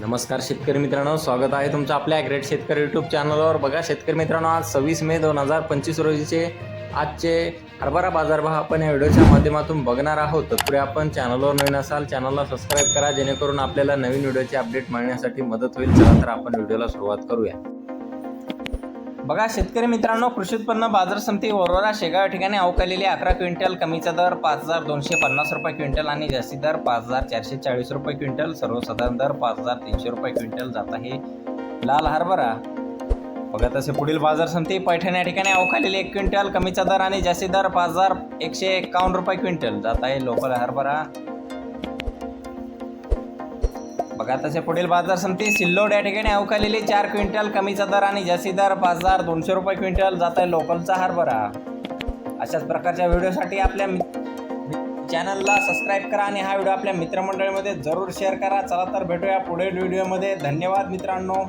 नमस्कार शेतकरी मित्रांनो स्वागत आहे तुमचं आपल्या ग्रेट शेतकरी यूट्यूब चॅनलवर बघा शेतकरी मित्रांनो आज सव्वीस मे दोन हजार पंचवीस रोजीचे आजचे हरभरा बाजारभाव आपण या व्हिडिओच्या माध्यमातून बघणार आहोत. तत्पुढे आपण चॅनलवर नवीन असाल चॅनलला सबस्क्राईब करा जेणेकरून आपल्याला नवीन व्हिडिओचे अपडेट मिळण्यासाठी मदत होईल. चला तर आपण व्हिडिओला सुरुवात करूया. बघा शेतकरी मित्रांनो कृषी उत्पन्न बाजार समिती वरोरा शेगाव या ठिकाणी अवकालेली अकरा क्विंटल कमीचा दर पाच हजार दोनशे पन्नास रुपये क्विंटल आणि जास्ती दर पाच हजार चारशे चाळीस रुपये क्विंटल. सर्वसाधारण दर पाच हजार तीनशे रुपये क्विंटल जात आहे. लाल हरभरा. बघा तसे पुढील बाजार समिती पैठण या ठिकाणी अवकालेली एक क्विंटल कमीचा दर आणि जास्ती दर पाच हजार एकशे एकावन्न रुपये क्विंटल जात आहे. लोकल हरभरा. बघा तसे पुढील बाजार समिती सिल्लोड या ठिकाणी अवकालेली चार क्विंटल कमीचा दर आणि जास्ती दर पाच हजार दोनशे रुपये क्विंटल जात आहे लोकलचा हरभरा. अशाच प्रकारच्या व्हिडिओसाठी आपल्या चॅनलला सबस्क्राईब करा आणि हा व्हिडिओ आपल्या मित्रमंडळीमध्ये जरूर शेअर करा. चला तर भेटूया पुढील व्हिडिओमध्ये. धन्यवाद मित्रांनो.